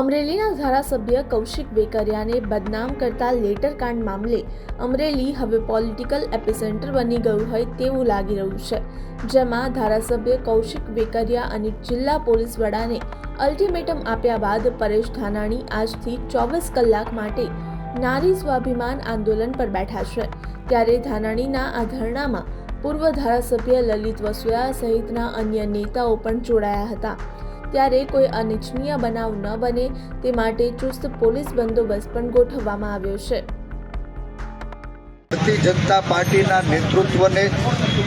અમરેલીના ધારાસભ્ય કૌશિક બેકરિયાને બદનામ કરતા લેટર કાંડ મામલે અમરેલી હવે પોલિટિકલ એપિસેન્ટર બની ગયું હોય તેવું લાગી રહ્યું છે, જેમાં ધારાસભ્ય કૌશિક બેકરિયા અને જિલ્લા પોલીસ વડાને અલ્ટિમેટમ આપ્યા બાદ પરેશ ધાનાણી આજથી ચોવીસ કલાક માટે નારી સ્વાભિમાન આંદોલન પર બેઠા છે. ત્યારે ધાનાણીના આ ધરણામાં પૂર્વ ધારાસભ્ય લલિત વસુયા સહિતના અન્ય નેતાઓ પણ જોડાયા હતા. ત્યારે કોઈ અનિચ્છનીય બનાવ ન બને તે માટે ચુસ્ત પોલીસ બંદોબસ્ત પણ ગોઠવવામાં આવ્યો છે. ભારતીય જનતા પાર્ટીના નેતૃત્વને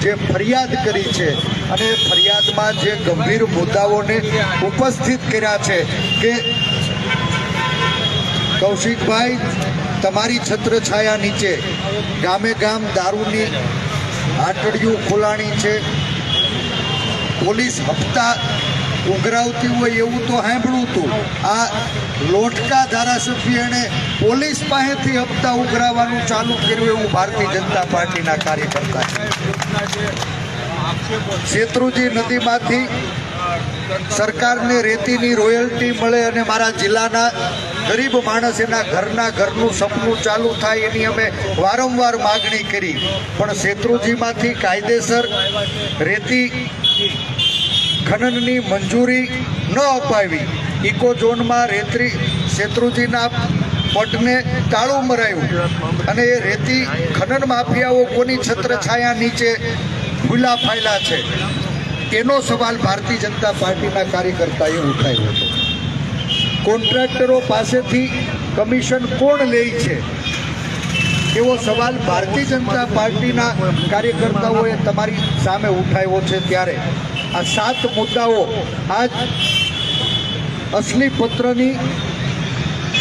જે ફરિયાદ કરી છે અને ફરિયાદમાં જે ગંભીર મુદ્દાઓને ઉપસ્થિત કર્યા છે કે કૌશિકભાઈ, તમારી છત્રછાયા નીચે ગામે ગામ દારૂની આટડીયું ખોલાણી છે, પોલીસ હપ્તા ઉઘરાવતી હોય એવું તો સાંભળ્યું હતું આ લોટકા ધારાસભ્ય એણે પોલીસ પાસેથી હપ્તા ઉઘરાવવાનું ચાલુ કર્યું એવું ભારતીય જનતા પાર્ટીના કાર્યકર્તા છે. શેત્રુજી નદીમાંથી સરકારને રેતીની રોયલ્ટી મળે અને મારા જિલ્લાના ગરીબ માણસ એના ઘરના ઘરનું સપનું ચાલુ થાય એની અમે વારંવાર માગણી કરી. પણ શેત્રુજીમાંથી કાયદેસર રેતી ખનનની મંજૂરી ન અપાવી. ઇકો ઝોનમાં રેત્રી શેત્રુજીના પટને તાળું મરાયું અને એ રેતી ખનન માફિયાઓ કોની છત્રછાયા નીચે ભૂલા ફાયલા છે? તેનો સવાલ ભારતીય જનતા પાર્ટીના કાર્યકર્તાએ ઉઠાવ્યો હતો. કોન્ટ્રાક્ટરો પાસેથી કમિશન કોણ લે છે? એવો સવાલ ભારતીય જનતા પાર્ટીના કાર્યકર્તાઓએ તમારી સામે ઉઠાવ્યો છે ત્યારે. આ સાત મુદ્દાઓ આજ અસલી પત્રની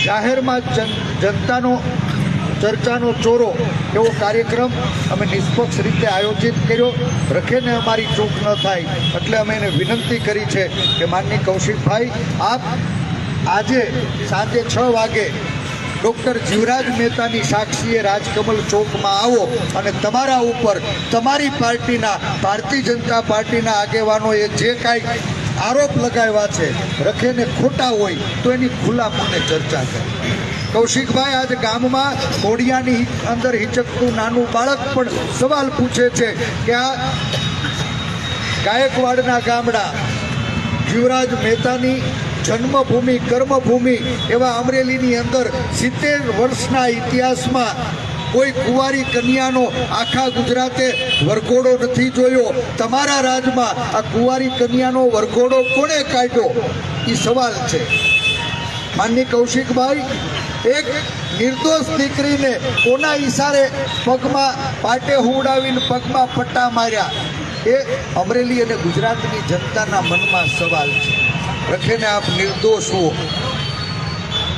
જાહેરમાં જન- જનતાનો, ચર્ચાનો ચોરો એવો કાર્યક્રમ અમે નિષ્પક્ષ રીતે આયોજિત કર્યો. રખેને અમારી ચૂક ન થાય એટલે અમે એને વિનંતી કરી છે કે માનની કૌશિકભાઈ, આપ આજે સાંજે છ વાગે ડૉક્ટર જીવરાજ મહેતાની સાક્ષીએ રાજકમલ ચોકમાં આવો અને તમારા ઉપર તમારી પાર્ટીના, ભારતીય જનતા પાર્ટીના આગેવાનોએ જે કાંઈ આરોપ લગાવ્યા છે, રખેને ખોટા હોય તો એની ખુલ્લા મને ચર્ચા કરે. કૌશિકભાઈ, આજ ગામમાં કોડિયાની અંદર હિચકતું નાનું બાળક પણ સવાલ પૂછે છે કે આ ગાયકવાડના ગામડા જીવરાજ મહેતાની જન્મભૂમિ, કર્મભૂમિ એવા અમરેલીની અંદર સિત્તેર વર્ષના ઇતિહાસમાં કોઈ કુંવારી કન્યાનો આખા ગુજરાતે વરઘોડો નથી જોયો. તમારા રાજમાં આ કુંવારી કન્યાનો વરઘોડો કોણે કાઢ્યો? એ સવાલ છે. માનની કૌશિકભાઈ, એક નિર્દોષ દીકરીને કોના ઈશારે પગમાં પાટે હુવડાવીને પગમાં પટ્ટા માર્યા? એ અમરેલી અને ગુજરાતની જનતાના મનમાં સવાલ છે. રખેને આપ નિર્દોષ હો,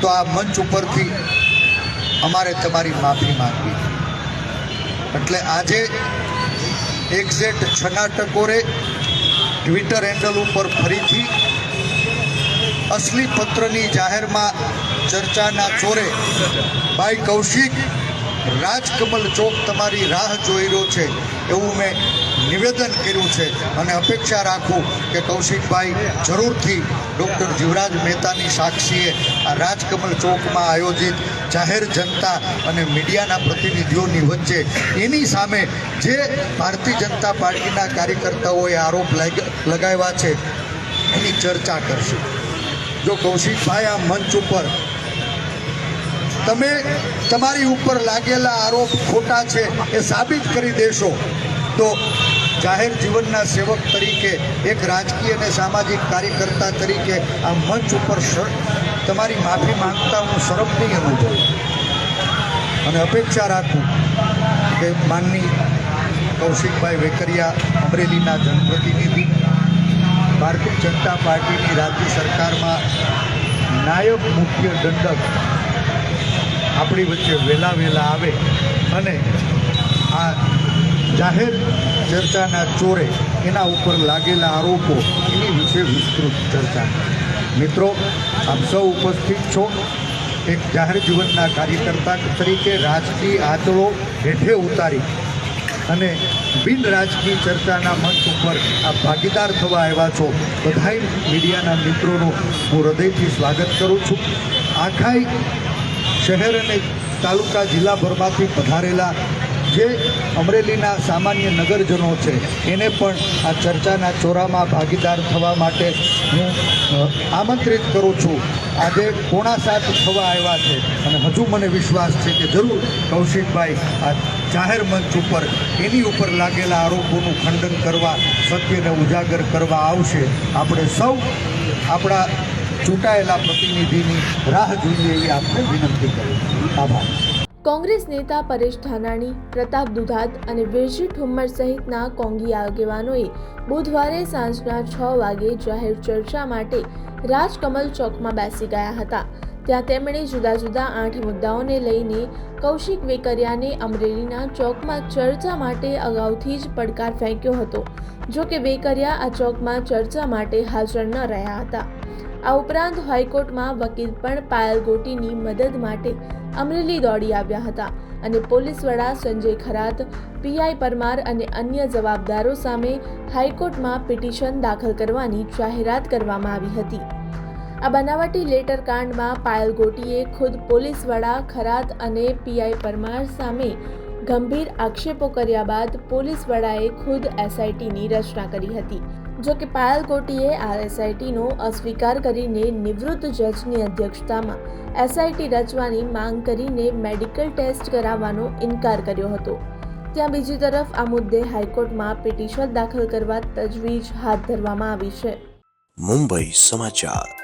તો આ મંચ ઉપરથી અમારે તમારી માફી માંગવી. એટલે આજે એક્ઝેક્ટ છના ટકોરે ટ્વિટર હેન્ડલ ઉપર ફરીથી અસલી પત્રની જાહેરમાં ચર્ચાના ચોરે ભાઈ કૌશિક, રાજકમલ ચોક તમારી રાહ જોઈ રહ્યો છે એવું મેં નિવેદન કર્યું છે. અને અપેક્ષા રાખું કે કૌશિકભાઈ જરૂરથી ડૉક્ટર જીવરાજ મહેતાની સાક્ષીએ આ રાજકમલ ચોકમાં આયોજિત જાહેર જનતા અને મીડિયાના પ્રતિનિધિઓની વચ્ચે એની સામે જે ભારતીય જનતા પાર્ટીના કાર્યકર્તાઓએ આરોપ લાગ- લગાવ્યા છે, એની ચર્ચા કરશે. જો કૌશિકભાઈ, આ મંચ ઉપર તમે તમારી ઉપર લાગેલા આરોપ ખોટા છે એ સાબિત કરી દેશો, તો જાહેર જીવનના સેવક તરીકે, એક રાજકીય અને સામાજિક કાર્યકર્તા તરીકે આ મંચ ઉપર તમારી માફી માંગતા હું શરમ અનુભવું અને અપેક્ષા રાખું કે માનની કૌશિકભાઈ વેકરિયા, અમરેલીના જનપ્રતિનિધિ, ભારતીય જનતા પાર્ટીની રાજ્ય સરકારમાં નાયબ મુખ્ય દંડક આપણી વચ્ચે વહેલા વહેલા આવે અને આ જાહેર ચર્ચાના ચોરે એના ઉપર લાગેલા આરોપો એની વિશે વિસ્તૃત ચર્ચા. મિત્રો, આપ સૌ ઉપસ્થિત છો એક જાહેર જીવનના કાર્યકર્તા તરીકે રાજકીય આંચળો હેઠે ઉતારી અને બિન રાજકીય ચર્ચાના મંચ ઉપર આ ભાગીદાર થવા આવ્યા છો. બધાય મીડિયાના મિત્રોનું હું હૃદયથી સ્વાગત કરું છું. આખાય શહેર અને તાલુકા જિલ્લાભરમાંથી પધારેલા જે અમરેલીના સામાન્ય નગરજનો છે, એને પણ આ ચર્ચાના ચોરામાં ભાગીદાર થવા માટે હું આમંત્રિત કરું છું. આજે કોણા સાથ થવા આવ્યા છે અને હજુ મને વિશ્વાસ છે કે જરૂર કૌશિકભાઈ આ જાહેર મંચ ઉપર એની ઉપર લાગેલા આરોપોનું ખંડન કરવા, સત્યને ઉજાગર કરવા આવશે. આપણે સૌ આપણા ચૂંટાયેલા પ્રતિનિધિની રાહ જોઈએ એવી આપણે વિનંતી કરીએ આભાર. કોંગ્રેસ નેતા પરેશ ધાનાણી, પ્રતાપ દુધાત અને વિરજી ઠુમ્મર સહિતના કોંગી આગેવાનોએ બુધવારે સાંજના છ વાગે જાહેર ચર્ચા માટે રાજકમલ ચોકમાં બેસી ગયા હતા. ત્યાં તેમણે જુદા જુદા આઠ મુદ્દાઓને લઈને કૌશિક વેકરિયાને અમરેલીના ચોકમાં ચર્ચા માટે અગાઉથી જ પડકાર ફેંક્યો હતો. જો કે વેકરિયા આ ચોકમાં ચર્ચા માટે હાજર ન રહ્યા હતા. આ ઉપરાંત હાઈકોર્ટમાં વકીલ પણ પાયલ ગોટીની મદદ માટે અમરેલી દોડી આવ્યા હતા અને પોલીસ વડા સંજય ખરાત પીઆઈ પરમાર અને અન્ય જવાબદારો સામે હાઈકોર્ટમાં પિટિશન દાખલ કરવાની જાહેરાત કરવામાં આવી હતી. આ બનાવટી લેટર કાંડમાં પાયલ ગોટીએ ખુદ પોલીસ વડા ખરાત અને પીઆઈ પરમાર સામે ગંભીર આક્ષેપો કર્યા બાદ પોલીસ વડાએ ખુદ એસઆઈટીની રચના કરી હતી. જો કે પાયલ કોટીએ આરએસઆઈટીનો અસ્વીકાર કરીને નિવૃત્ત જજની અધ્યક્ષતામાં એસઆઈટી રચવાની માંગ કરીને મેડિકલ ટેસ્ટ કરાવવાનો ઇનકાર કર્યો હતો. ત્યાં બીજી તરફ આ મુદ્દે હાઈકોર્ટમાં પિટિશન દાખલ કરવા તજવીજ હાથ ધરવામાં આવી છે. મુંબઈ સમાચાર.